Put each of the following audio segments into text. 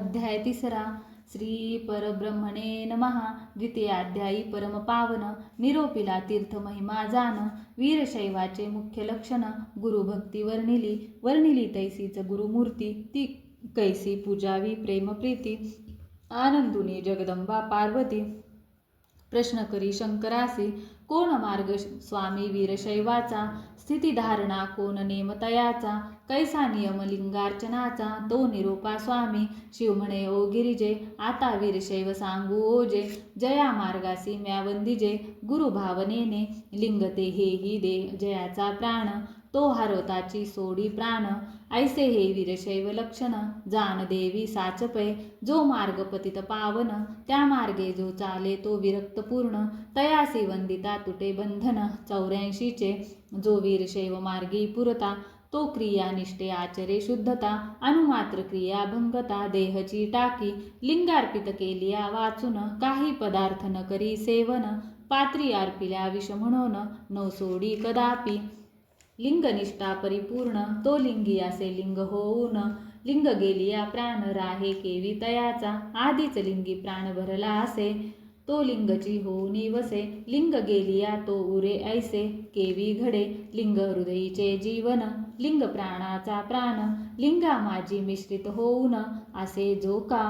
अध्याय तिसरा. श्री परब्रह्मणे नमहा द्वितीयाध्यायी परमपावन निरोपिला तीर्थ महिमा जान. वीरशैवाचे मुख्य लक्षण. गुरुभक्ती वर्णिली. वर्णिली तैसीच गुरुमूर्ती ती कैसी पूजावी प्रेमप्रीती आनंदुनी जगदंबा पार्वती. प्रश्न करी शंकरासी कोण मार्ग स्वामी वीरशैवाचा स्थितीधारणा कोण नेमतयाचा? कैसा नियम लिंगार्चनाचा? तो निरोपा स्वामी. शिव म्हणे ओ गिरिजे आता वीरशैव सांगू ओजे. जया मार्गासी म्या वंदिजे गुरुभावनेने लिंगते हे हेही दे जयाचा प्राण. तो हरवताची सोडी प्राण ऐसे हे वीरशैव लक्षण. जान देवी साचपय जो मार्ग पतित पावन त्या मार्गे जो चाले तो विरक्त पूर्ण. तयासी वंदिता तुटे बंधन चौऱ्याऐंशीचे जो वीरशैव मार्गी पुरता तो क्रिया निष्ठे आचरे शुद्धता. अनुमात्र क्रिया भंगता देहची टाकी. लिंगार्पित केलिया वाचून काही पदार्थ न करी सेवन. पात्री अर्पिल्या विष म्हणून नवसोडी कदापि. लिंगनिष्ठा परिपूर्ण तो लिंगी असे लिंग होऊन लिंग गेलिया प्राण राहे केवी तयाचा आधीच लिंगी प्राण भरला असे तो लिंगची होऊनी वसे लिंग गेलिया तो उरे ऐसे केवी घडे लिंग हृदयीचे जीवन लिंग प्राणाचा प्राण लिंगा माझी मिश्रित होऊन असे जो का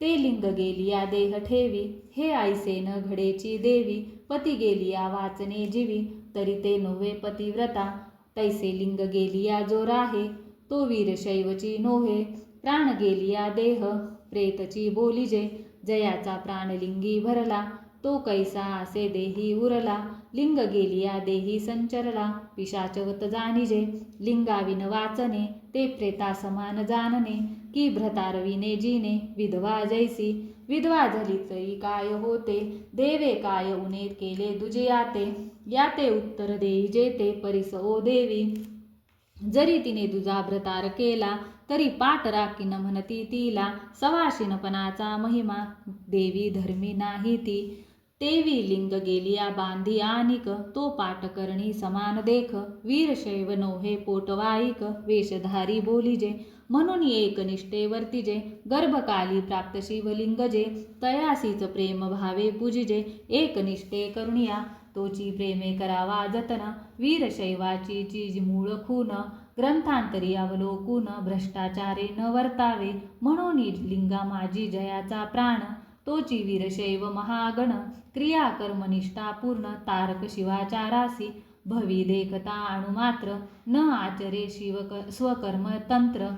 ते लिंग गेलिया देह ठेवी हे ऐसे न घडेची देवी पती गेलिया वाचने जीवी तरी ते नव्हे पतिव्रता. तैसे लिंग गेलिया जो राहे तो वीरशैवची नोहे. प्राण गेलिया देह प्रेतची बोलिजे जयाचा प्राणलिंगी भरला तो कैसा असे देही उरला. लिंग गेलिया देही संचरला पिशाचवत जाणिजे. लिंगाविन वाचने ते प्रेता समान जानने. की भ्रतारविने जिने विधवा जैसी. विधवा झाली तरी काय होते? देवे काय उने केले दुजे याते? याते उत्तर देई जेते परिस ओ देवी. जरी तिने तुझा व्रतार केला तरी पाठ राखीन म्हणती तिला. सवाशिनपणाचा महिमा देवी धर्मी नाही ती. तेवी लिंग गेलिया बांधी आनिक तो पाठ करणी समान देख. वीरशैव नोहे पोटवाईक वेशधारी बोलिजे म्हणून एकनिष्ठे वर्तिजे गर्भकाली प्राप्त शिवलिंगजे तयासीच प्रेम भावे पूजिजे एकनिष्ठे करुणिया तोची प्रेमे करावा जतन वीरशैवाची चीज मूळ खून ग्रंथांतरी अवलोकून भ्रष्टाचारे न वर्तावे म्हणून लिंगा माझी जयाचा प्राण तोची वीरशैव महागण क्रिया कर्मनिष्ठा पूर्ण तारक शिवाचारासी भवी देखता अणुमात्र न आचरे शिव स्वकर्म तंत्र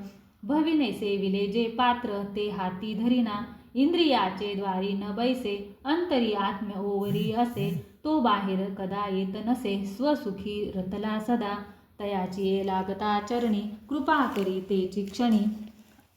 भविने सेविले जे पात्र ते हाती धरिना. इंद्रियाचे द्वारी न बैसे अंतरी आत्म्य ओवरी असे. तो बाहेर कदा येत नसे स्वसुखी रतला सदा. तयाची ये लागता चरणी कृपा करी तेची क्षणी.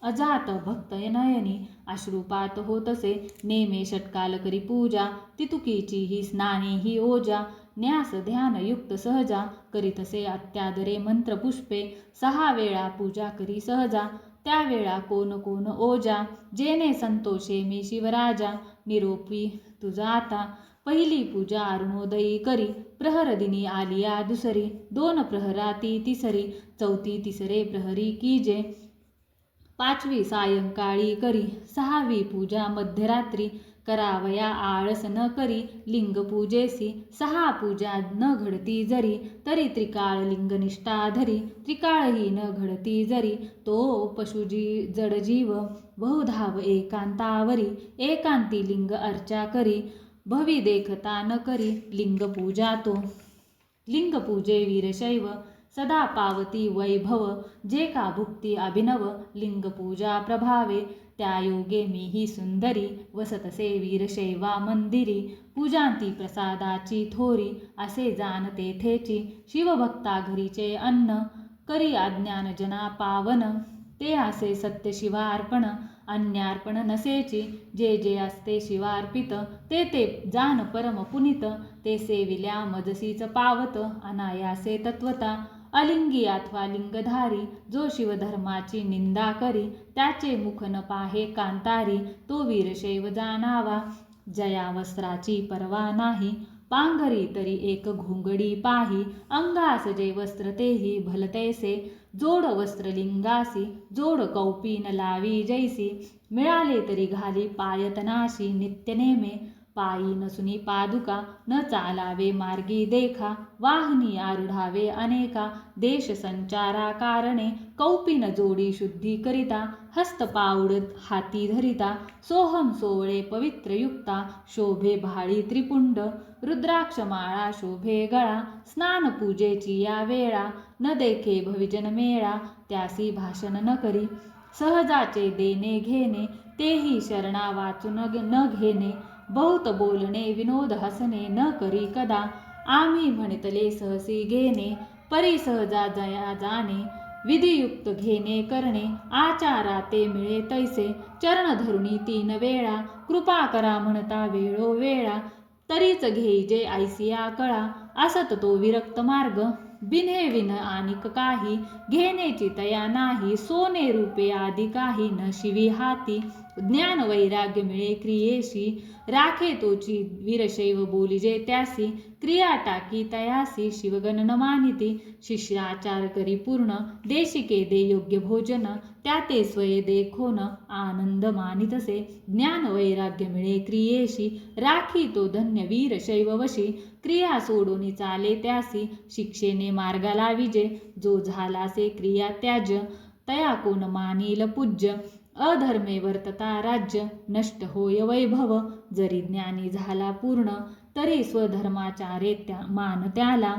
अजात भक्त नयनी अश्रुपात होतसे नेमे षटकाल करी पूजा तितुकीची ही स्नाने ही ओजा. न्यास ध्यान युक्त सहजा करीतसे अत्यादरे मंत्रपुष्पे सहा वेळा पूजा करी सहजा त्यावेळा कोण कोण ओजा जेने संतोषे मी शिवराजा निरोपी तुझा आता. पहिली पूजा अरुणोदयी करी प्रहरदिनी आलिया दुसरी दोन प्रहराती तिसरी चौथी तिसरे प्रहरी कीजे पाचवी सायंकाळी करी सहावी पूजा मध्यरात्री करावया आळस न करी लिंग पूजेसी सहा पूजा न घडती जरी तरी त्रिकाळ लिंगनिष्ठा धरी त्रिकाळही न घडती जरी तो पशुजी जडजीव बहुधाव एकांतावरी एकांती लिंग अर्चा करी भवी देखता न करी लिंग पूजा तो. लिंग पूजे वीरशैव सदा पावती वैभव जे का भुक्ती अभिनव लिंग पूजा प्रभावे त्या योगे मी ही सुंदरी वसतसे वीरशैवा मंदिरी पूजांती प्रसादाची थोरी असे जाण तेथेची शिवभक्ता घरीचे अन्न करी अज्ञानजना पावन ते असे सत्य शिवार्पण अन्यार्पण नसेची जे जे असते शिवार्पित ते ते जान परम पुनित ते सेविल्या मजसीच पावत अनायासे तत्वता अलिंगी अथवा लिंगधारी जो शिवधर्माची निंदा करी त्याचे मुख न पाहे कांतारी तो वीरशैव जाणावा. जया वस्त्राची पर्वा नाही पांघरी तरी एक घोंगडी पाही. अंगास जे वस्त्र तेही भलतेसे जोड वस्त्रलिंगासी जोड कौपीन लावी जैसी. मिळाले तरी घाली पायतनाशी नित्यनेमे पायी नसुनी पादुका न चालावे मार्गी देखा वाहनी आरुढावे अनेका देश संचारा कारणे कौपीन जोडी शुद्धी करिता हस्त हाती धरिता सोहम सोवळे पवित्रयुक्ता शोभे भाळी त्रिपुंड रुद्राक्ष माळा शोभे गळा स्नान पूजेची या वेळा न देखे भविजन मेळा त्यासी भाषण न करी सहजाचे देणे घेणे तेही शरणा वाचून न घेणे बहुत बोलणे विनोद हसणे न करी कदा. आम्ही म्हणतले सहसी घेणे परिसहजा जया जाणे. विधियुक्त घेणे करणे. आचारा ते मिळे तैसे. चरण धरुणी तीन वेळा. कृपा करा म्हणता वेळो वेळा तरीच घेईजे ऐसिया कळा. असत तो विरक्त मार्ग. बिने विन आणि काही घेण्याची तया नाही. सोने रूपे आदी काही न शिवी हाती. ज्ञान वैराग्य मिळे क्रियेशी. राखे तोची वीरशैव बोलिजे त्यासी. क्रिया टाकी तयासी शिवगणनमानिती मानिती शिष्याचार करी पूर्ण देशिके दे योग्य भोजन त्या ते स्वये देखोन आनंद मानितसे ज्ञान वैराग्य मिळे क्रियेशी राखी तो धन्य वीर शैववशी क्रिया सोडून चाले त्यासी शिक्षेने मार्गाला विजे जो झालासे क्रिया त्याज तया कोण मानिल पूज्य अधर्मे वर्तता राज्य नष्ट होय वैभव जरी ज्ञानी झाला पूर्ण तरी स्वधर्माचारे त्या मान त्याला.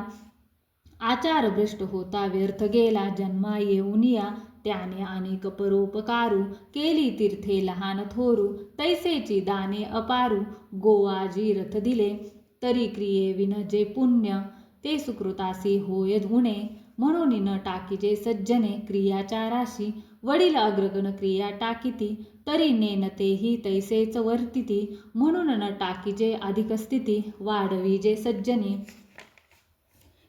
आचार भ्रष्ट होता व्यर्थ गेला जन्मा येऊन या. त्याने अनेक परोपकारू केली तीर्थे लहान थोरू. तैसेची दाने अपारू गोवाजी रथ दिले. तरी क्रिये विन जे पुण्य ते सुकृतासी होय गुणे. म्हणून न टाकीजे सज्जने क्रियाचाराशी वडील अग्रगण क्रिया टाकीती तरी नेन तेही तैसेच वर्तिती. म्हणून न टाकीजे अधिक स्थिती वाढविजे सज्जने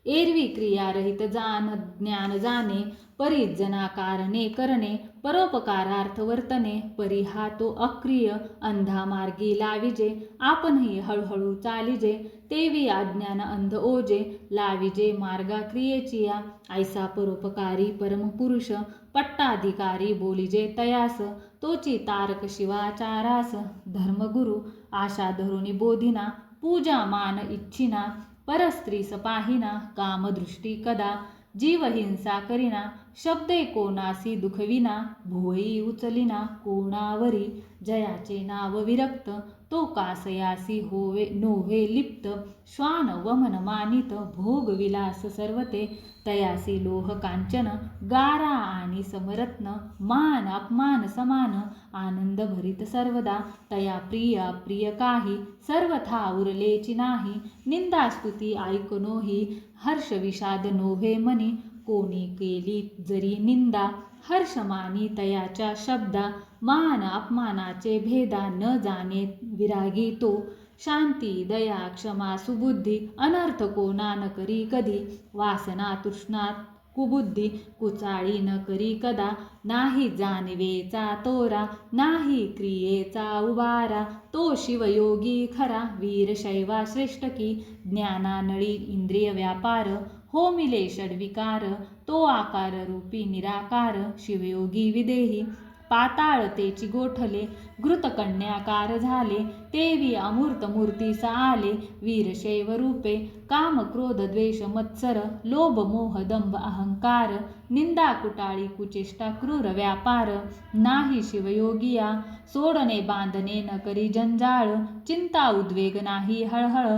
एरवी क्रियारहित जान ज्ञान जाणे परिजना कारणे करणे परोपकारार्थ वर्तने परिहा तो अक्रिय अंधा मार्गी लाविजे आपणही हळूहळू चालिजे तेवी अज्ञान अंध ओजे लाविजे मार्गा क्रियेचिया ऐसा परोपकारी परमपुरुष पट्टाधिकारी बोलिजे तयास तोची तारक शिवाचारास धर्मगुरु आशा धरुणी बोधिना पूजा मान इच्छिना परस्त्री सपाहिना कामदृष्टी कदा जीवहिंसा करिना शब्दे कोणासी दुखविना भुवई उचलिना कोणावरी जयाचे नाव विरक्त तो कासयासी होवे नोहे लिप्त श्वान वमन मानित भोग विलास सर्वते तयासी लोह कांचन गारा आणि समरत्न मान अपमान समान आनंद भरित सर्वदा तया प्रिया प्रिय काही सर्वथा उरलेची नाही निंदा स्तुती ऐकनोही हर्ष विषाद नोहे मनी कोणी केली जरी निंदा हर्षमानी तयाच्या शब्दा मान अपमानाचे भेदा न जाणे विरागी तो. शांती दया क्षमा सुबुद्धी अनर्थ को न करी कधी. वासना तृष्णात कुबुद्धी कुचाळी न करी कदा. नाही जाणवेचा तोरा नाही क्रियेचा उबारा. तो शिवयोगी खरा वीरशैवा श्रेष्ठ की. ज्ञानानळी इंद्रिय व्यापार हो मिले षडविकार. तो आकार रूपी निराकार शिवयोगी विदेही. पाताळतेची गोठले घृतकन्याकार झाले तेवी अमूर्त मूर्तीस आले वीरशैव रूपे काम क्रोध द्वेष मत्सर लोभ मोह दंभ अहंकार निंदा कुटाळी कुचेष्टा क्रूर व्यापार नाही शिवयोगिया सोडणे बांधणे न करी जंजाळ चिंता उद्वेग नाही हळहळ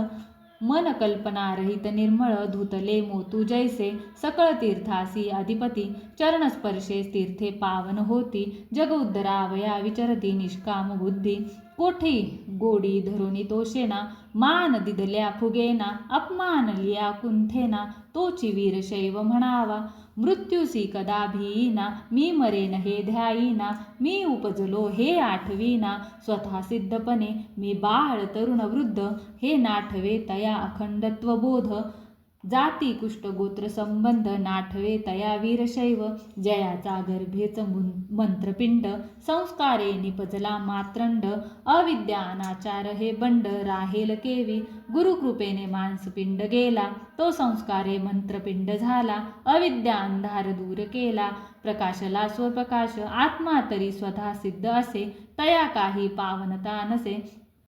मन कल्पना रहित निर्मळ धुतले मोतू जैसे सकळ तीर्थासी अधिपती चरणस्पर्शे तीर्थे पावन होती. जग उद्धरावया विचरती निष्काम बुद्धी. कोठी गोडी धरुणी तोषेना मान दिदल्या फुगेना अपमान लिया कुंथेना तोची वीरशैव म्हणावा मृत्यूसी कदा भीना मी मरेन हे ध्यायीना मी उपजलो हे आठवीना स्वतः सिद्धपणे मी बाळ तरुण वृद्ध हे नाठवे तया अखंडत्व बोध जाती कुष्ठ गोत्र संबंध नाठवे तया वीरशैव जयाचा गर्भेच मंत्रपिंड. संस्कारे निपजला मात्रंड. अविद्या अनाचार हे बंड राहेल केवी. गुरुकृपेने मांसपिंड गेला. तो संस्कारे मंत्रपिंड झाला. अविद्या अंधार दूर केला. प्रकाशला स्वप्रकाश. आत्मा तरी स्वतः सिद्ध असे. तया काही पावनता नसे